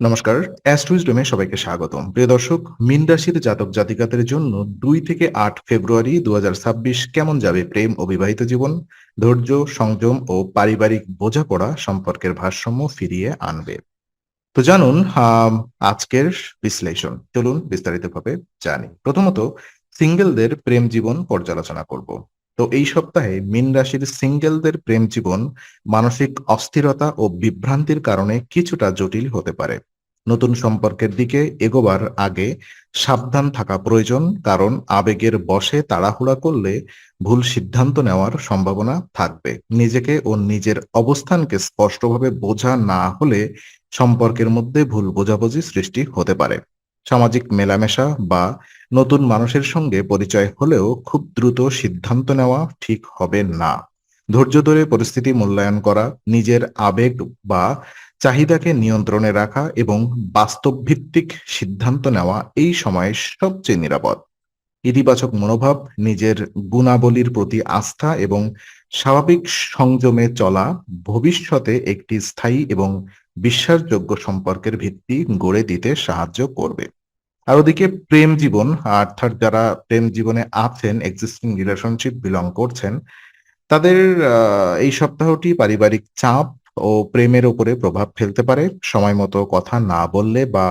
নমস্কার, অ্যাস্ট্রোইজডমে সবাইকে স্বাগতম। প্রিয় দর্শক, মিন রাশির জাতক জাতিকাদের জন্য দুই থেকে আট ফেব্রুয়ারি দুহাজার ছাব্বিশ কেমন যাবে প্রেম ও বিবাহিত জীবন? ধৈর্য, সংযম ও পারিবারিক বোঝাপড়া সম্পর্কের ভারসাম্য ফিরিয়ে আনবে। তো জানুন আজকের বিশ্লেষণ। চলুন বিস্তারিতভাবে জানি। প্রথমত, সিঙ্গেলদের প্রেম জীবন পর্যালোচনা করব। তো এই সপ্তাহে মিন রাশির সিঙ্গেলদের প্রেম জীবন, মানসিক অস্থিরতা ও বিভ্রান্তির কারণে কিছুটা জটিল হতে পারে। নতুন সম্পর্কের দিকে এগোবার আগে সাবধান থাকা প্রয়োজন, কারণ আবেগের বশে তাড়াহুড়া করলে ভুল সিদ্ধান্ত নেওয়ার সম্ভাবনা থাকবে। নিজেকে ও নিজের অবস্থানকে স্পষ্টভাবে বোঝা না হলে সম্পর্কের মধ্যে ভুল বোঝাবুঝি সৃষ্টি হতে পারে। সামাজিক মেলামেশা বা নতুন মানুষের সঙ্গে পরিচয় হলেও খুব দ্রুত সিদ্ধান্ত নেওয়া ঠিক হবে না। ধৈর্য ধরে পরিস্থিতি মূল্যায়ন করা, নিজের আবেগ বা চাহিদাকে নিয়ন্ত্রণে রাখা এবং বাস্তবভিত্তিক সিদ্ধান্ত নেওয়া এই সময়ে সবচেয়ে নিরাপদ। ইতিবাচক মনোভাব, নিজের গুণাবলীর প্রতি আস্থা এবং স্বাভাবিক সংযমে চলা ভবিষ্যতে একটি স্থায়ী এবং বিশ্বাসযোগ্য সম্পর্কের ভিত্তি গড়ে দিতে সাহায্য করবে। আর ওদিকে প্রেম জীবন, অর্থাৎ যারা প্রেম জীবনে আছেন এক্সিস্টিং রিলেশনশিপ বিলং করছেন, তাদের এই সপ্তাহটি পারিবারিক চাপ ও প্রেমের উপরে প্রভাব ফেলতে পারে। সময় মতো কথা না বললে বা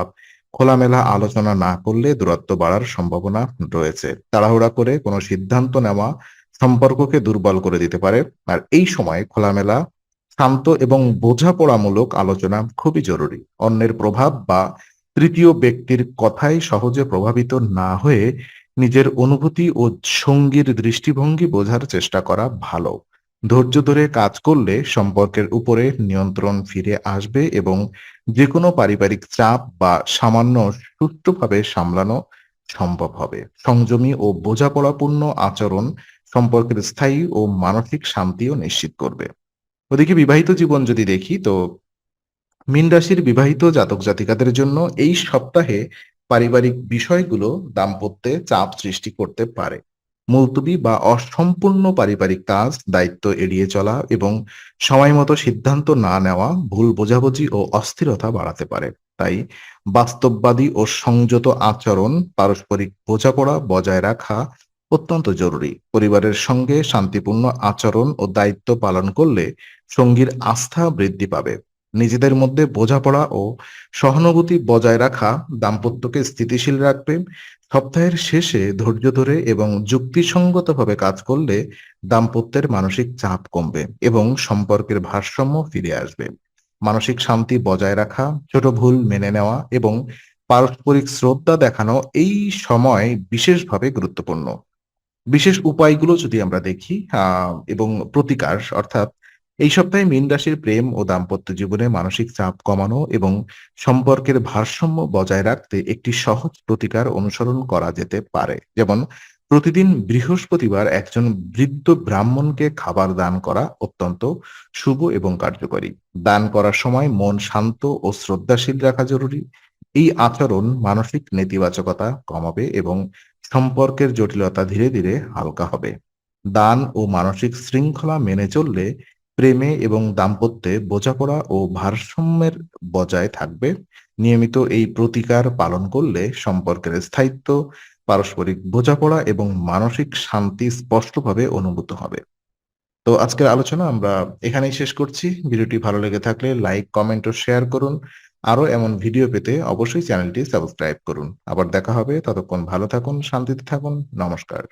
খোলামেলা আলোচনা না করলে দূরত্ব বাড়ার সম্ভাবনা রয়েছে। তাড়াহুড়া করে কোনো সিদ্ধান্ত নেওয়া সম্পর্ককে দুর্বল করে দিতে পারে। আর এই সময় খোলামেলা, শান্ত এবং বোঝাপড়ামূলক আলোচনা খুবই জরুরি। অন্যের প্রভাব বা তৃতীয় ব্যক্তির কথায় সহজে প্রভাবিত না হয়ে নিজের অনুভূতি ও সঙ্গীর দৃষ্টিভঙ্গি বোঝার চেষ্টা করা ভালো। ধৈর্য ধরে কাজ করলে সম্পর্কের উপরে নিয়ন্ত্রণ ফিরে আসবে এবং যে কোনো পারিবারিক চাপ বা সামান্য সুষ্ঠুভাবে সামলানো সম্ভব হবে। সংযমী ও বোঝাপড়াপূর্ণ আচরণ সম্পর্কের স্থায়ী ও মানসিক শান্তিও নিশ্চিত করবে। ওদিকে বিবাহিত জীবন যদি দেখি, তো মীন রাশির বিবাহিত জাতক জাতিকাদের জন্য এই সপ্তাহে পারিবারিক বিষয়গুলো দাম্পত্যে চাপ সৃষ্টি করতে পারে। মুলতবি বা অসম্পূর্ণ পারিবারিক কাজ, দায়িত্ব এড়িয়ে চলা এবং সময় মতো সিদ্ধান্ত না নেওয়া ভুল বোঝাবুঝি ও অস্থিরতা বাড়াতে পারে। তাই বাস্তববাদী ও সংযত আচরণ, পারস্পরিক বোঝাপড়া বজায় রাখা অত্যন্ত জরুরি। পরিবারের সঙ্গে শান্তিপূর্ণ আচরণ ও দায়িত্ব পালন করলে সঙ্গীর আস্থা বৃদ্ধি পাবে। নিজেদের মধ্যে বোঝাপড়া ও সহানুভূতি বজায় রাখা দাম্পত্যকে স্থিতিশীল রাখবে। সপ্তাহের শেষে ধৈর্য ধরে এবং যুক্তিসঙ্গতভাবে কাজ করলে দাম্পত্যের মানসিক চাপ কমবে এবং সম্পর্কের ভারসাম্য ফিরে আসবে। মানসিক শান্তি বজায় রাখা, ছোট ভুল মেনে নেওয়া এবং পারস্পরিক শ্রদ্ধা দেখানো এই সময় বিশেষভাবে গুরুত্বপূর্ণ। বিশেষ উপায়গুলো যদি আমরা দেখি এবং প্রতিকার, অর্থাৎ এই সপ্তাহে মীন রাশির প্রেম ও দাম্পত্য জীবনে মানসিক চাপ কমানো এবং সম্পর্কের ভারসাম্য বজায় রাখতে একটি সহজ প্রতিকার অনুসরণ করা যেতে পারে। যেমন, প্রতিদিন বৃহস্পতিবার একজন বৃদ্ধ ব্রাহ্মণকে খাবার দান করা অত্যন্ত শুভ এবং কার্যকরী। দান করার সময় মন শান্ত ও শ্রদ্ধাশীল রাখা জরুরি। এই আচরণ মানসিক নেতিবাচকতা কমাবে এবং সম্পর্কের জটিলতা ধীরে ধীরে হালকা হবে। দান ও মানসিক শৃঙ্খলা মেনে চললে প্রেমে এবং দাম্পত্যে বোঝাপড়া ও ভারসাম্যের বজায় থাকবে। নিয়মিত এই প্রতিকার পালন করলে সম্পর্কের স্থায়িত্ব, পারস্পরিক বোঝাপড়া এবং মানসিক শান্তি স্পষ্টভাবে অনুভূত হবে। তো আজকের আলোচনা আমরা এখানেই শেষ করছি। ভিডিওটি ভালো লেগে থাকলে লাইক, কমেন্ট ও শেয়ার করুন। আরও এমন ভিডিও পেতে অবশ্যই চ্যানেলটি সাবস্ক্রাইব করুন। আবার দেখা হবে। ততক্ষণ ভালো থাকুন, শান্তিতে থাকুন। নমস্কার।